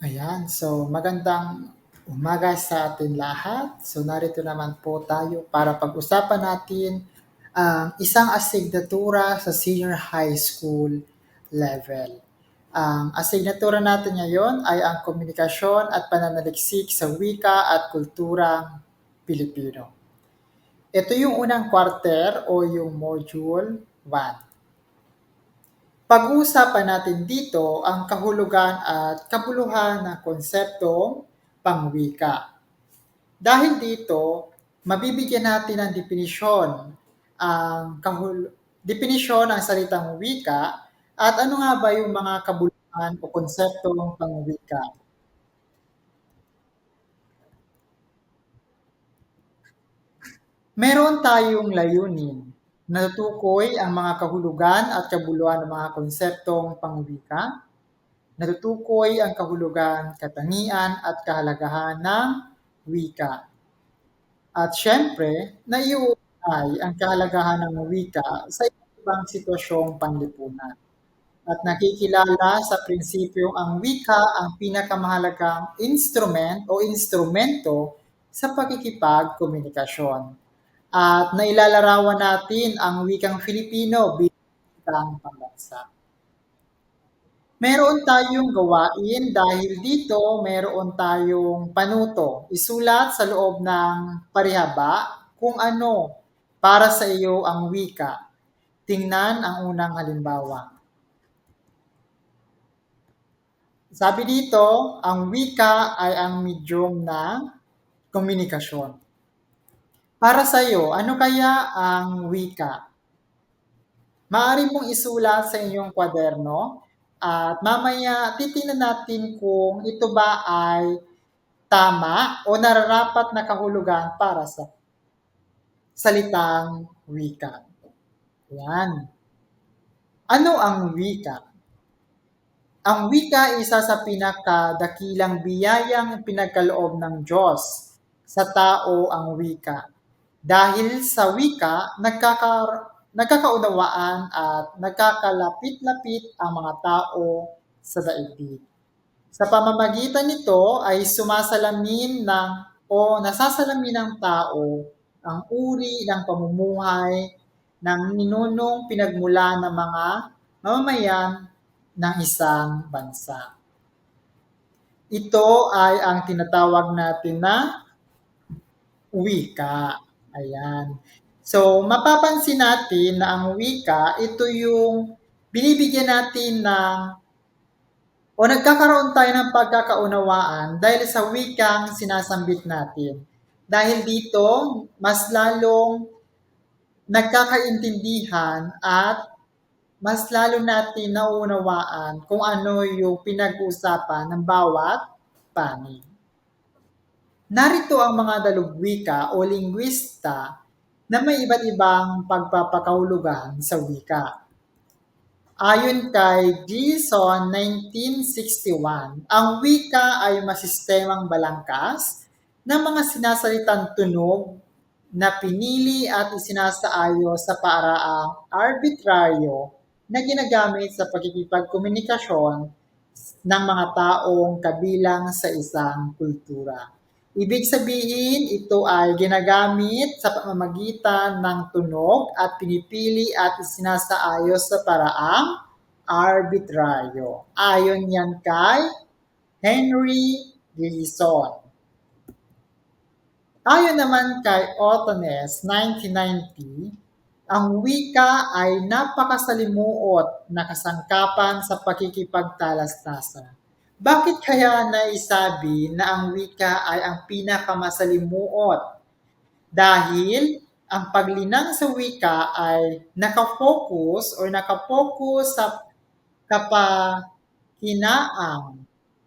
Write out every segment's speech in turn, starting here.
Ayan, so magandang umaga sa atin lahat. So narito naman po tayo para pag-usapan natin ang isang asignatura sa senior high school level. Ang asignatura natin ngayon ay ang komunikasyon at pananaliksik sa wika at kulturang Pilipino. Ito yung unang quarter o yung module 1. Pag-uusapan natin dito ang kahulugan at kabuluhan ng konseptong pangwika. Dahil dito, mabibigyan natin ng definisyon ang kahul definisyon ng salitang wika at ano nga ba yung mga kabuluhan o konseptong pangwika. Meron tayong layunin Natutukoy ang mga kahulugan at kabuluhan ng mga konseptong pangwika. Natutukoy ang kahulugan, katangian at kahalagahan ng wika. At syempre, naiuunay ang kahalagahan ng wika sa ibang sitwasyong panlipunan. At nakikilala sa prinsipyong ang wika ang pinakamahalagang instrument o instrumento sa pakikipagkomunikasyon at nailalarawan natin ang wikang Filipino bilang pambansa. Meron tayong gawain dahil dito meron tayong panuto. Isulat sa loob ng parihaba kung ano para sa iyo ang wika. Tingnan ang unang halimbawa. Sabi dito, ang wika ay ang medium ng komunikasyon. Para sa iyo, ano kaya ang wika? Maaari mong isulat sa inyong kwaderno at mamaya titingnan natin kung ito ba ay tama o nararapat na kahulugan para sa salitang wika. Yan. Ano ang wika? Ang wika ay isa sa pinakadakilang biyayang pinagkaloob ng Diyos sa tao ang wika dahil sa wika, nagkaka, nagkakaunawaan at nagkakalapit-lapit ang mga tao sa daigdig. Sa pamamagitan nito ay sumasalamin ng o nasasalamin ng tao ang uri ng pamumuhay ng ninunong pinagmula ng mga mamamayan ng isang bansa. Ito ay ang tinatawag natin na wika. Ayan. So, mapapansin natin na ang wika, ito yung binibigyan natin ng o nagkakaroon tayo ng pagkakaunawaan dahil sa wikang sinasambit natin. Dahil dito, mas lalong nagkakaintindihan at mas lalo natin nauunawaan kung ano yung pinag-uusapan ng bawat panig. Narito ang mga dalugwika o linguista na may iba't ibang pagpapakahulugan sa wika. Ayon kay Gleason 1961, ang wika ay masistemang balangkas ng mga sinasalitang tunog na pinili at isinasaayos sa paraang arbitraryo na ginagamit sa pagkikipagkomunikasyon ng mga taong kabilang sa isang kultura. Ibig sabihin, ito ay ginagamit sa pamamagitan ng tunog at pinipili at isinasaayos sa paraang arbitraryo. Ayon yan kay Henry Gleason. Ayon naman kay Otones, 1990, ang wika ay napakasalimuot na kasangkapan sa pakikipagtalastasan bakit kaya naisabi na ang wika ay ang pinakamasalimuot? Dahil ang paglinang sa wika ay nakafocus or nakapokus sa kapakinaang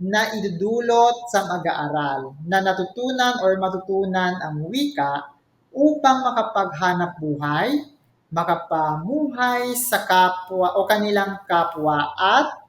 na idudulot sa mag-aaral na natutunan or matutunan ang wika upang makapaghanap buhay, makapamuhay sa kapwa o kanilang kapwa at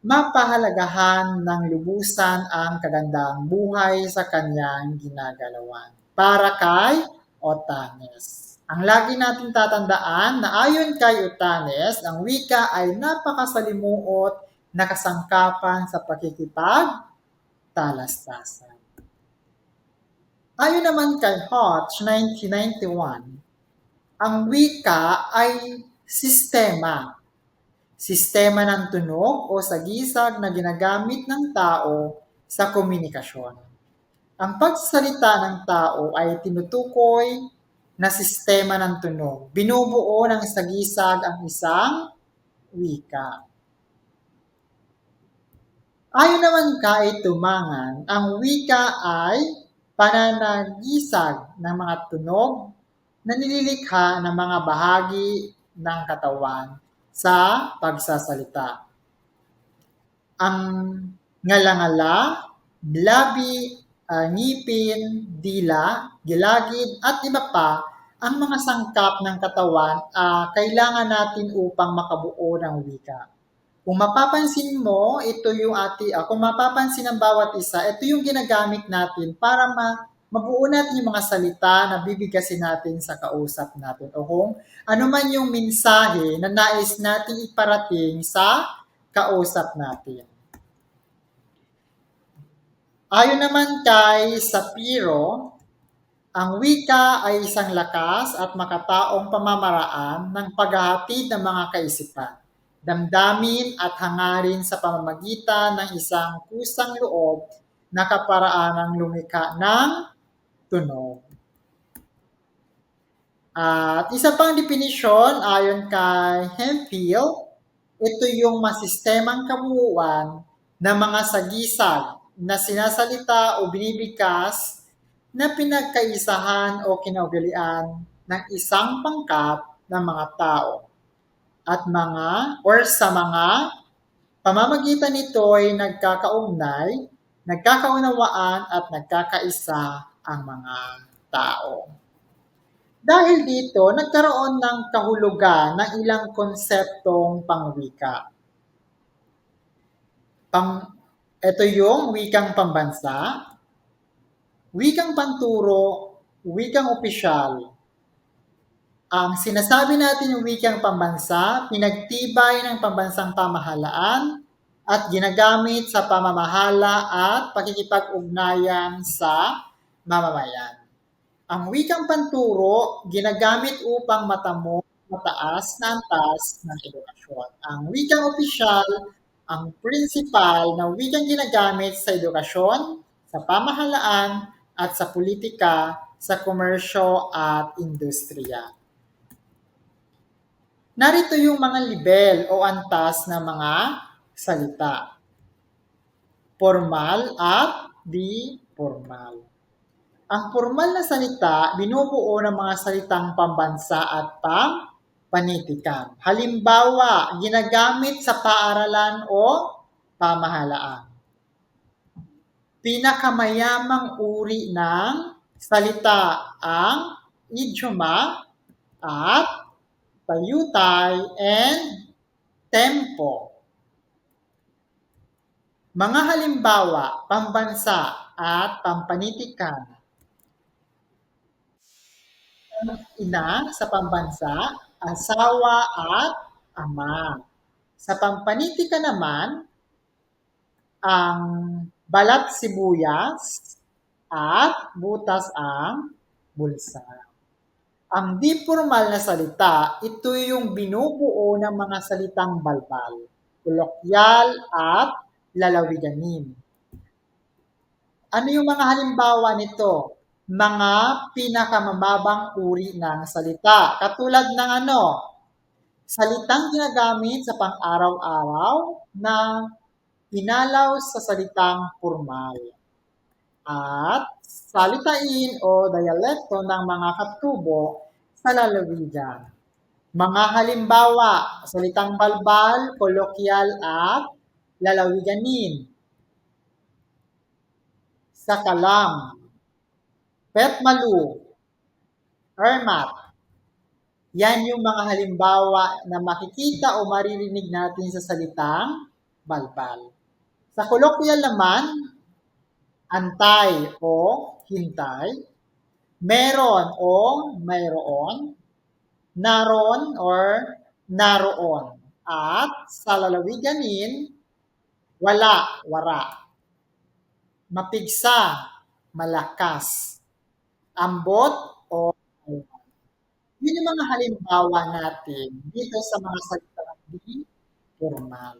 mapahalagahan ng lubusan ang kagandang buhay sa kanyang ginagalawan. Para kay Otanes. Ang lagi natin tatandaan na ayon kay Otanes, ang wika ay napakasalimuot na kasangkapan sa pakikipagtalastasan. Ayon naman kay Hodge, 1991, ang wika ay sistema. Sistema ng tunog o sagisag na ginagamit ng tao sa komunikasyon. Ang pagsasalita ng tao ay tinutukoy na sistema ng tunog. Binubuo ng sagisag ang isang wika. Ayon naman kay Tumangan, ang wika ay pananagisag ng mga tunog na nililikha ng mga bahagi ng katawan sa pagsasalita. Ang ngalangala, labi, uh, ngipin, dila, gilagid, at iba pa ang mga sangkap ng katawan uh, kailangan natin upang makabuo ng wika. Kung mapapansin mo, ito yung ati, uh, kung mapapansin ng bawat isa, ito yung ginagamit natin para ma, mabuo natin yung mga salita na bibigasin natin sa kausap natin. O kung ano man yung mensahe na nais natin iparating sa kausap natin. Ayon naman kay Sapiro, ang wika ay isang lakas at makataong pamamaraan ng paghahatid ng mga kaisipan damdamin at hangarin sa pamamagitan ng isang kusang loob na kaparaanang lumika ng tunog. At isa pang definisyon ayon kay Hemphill, ito yung masistemang kabuuan ng mga sagisag na sinasalita o binibigkas na pinagkaisahan o kinaugalian ng isang pangkat ng mga tao at mga or sa mga pamamagitan nito ay nagkakaugnay, nagkakaunawaan at nagkakaisa ang mga tao. Dahil dito, nagkaroon ng kahulugan ng ilang konseptong pangwika. Pang, ito yung wikang pambansa, wikang panturo, wikang opisyal, ang sinasabi natin yung wikang pambansa, pinagtibay ng pambansang pamahalaan at ginagamit sa pamamahala at pakikipag-ugnayan sa mamamayan. Ang wikang panturo, ginagamit upang matamo mataas na antas ng edukasyon. Ang wikang opisyal, ang principal na wikang ginagamit sa edukasyon, sa pamahalaan, at sa politika, sa komersyo at industriya. Narito yung mga libel o antas na mga salita. Formal at di formal. Ang formal na salita, binubuo ng mga salitang pambansa at pam panitikan. Halimbawa, ginagamit sa paaralan o pamahalaan. Pinakamayamang uri ng salita ang idioma at Tayutay, and Tempo. Mga halimbawa, pambansa at pampanitikan. Ina sa pambansa, asawa at ama. Sa pampanitika naman, ang balat sibuyas at butas ang bulsa. Ang di formal na salita, ito yung binubuo ng mga salitang balbal, kolokyal at lalawiganin. Ano yung mga halimbawa nito? Mga pinakamababang uri ng salita. Katulad ng ano? Salitang ginagamit sa pang-araw-araw na pinalaw sa salitang formal. At salitain o dialekto ng mga katubo sa lalawigan. Mga halimbawa, salitang balbal, kolokyal at lalawiganin. Sakalam, petmalu, ermat. Yan yung mga halimbawa na makikita o maririnig natin sa salitang balbal. Sa kolokyal naman, antay o hintay, meron o mayroon, naron or naroon. At sa lalawiganin, wala, wara. Mapigsa, malakas. Ambot o yun yung mga halimbawa natin dito sa mga salitang di formal.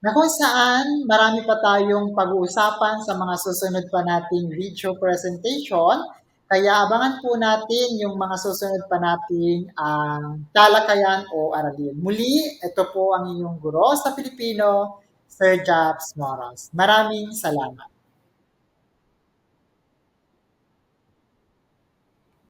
Na kung saan marami pa tayong pag-uusapan sa mga susunod pa nating video presentation. Kaya abangan po natin yung mga susunod pa nating ang talakayan o aralin. Muli, ito po ang inyong guro sa Pilipino, Sir Japs Moras. Maraming salamat.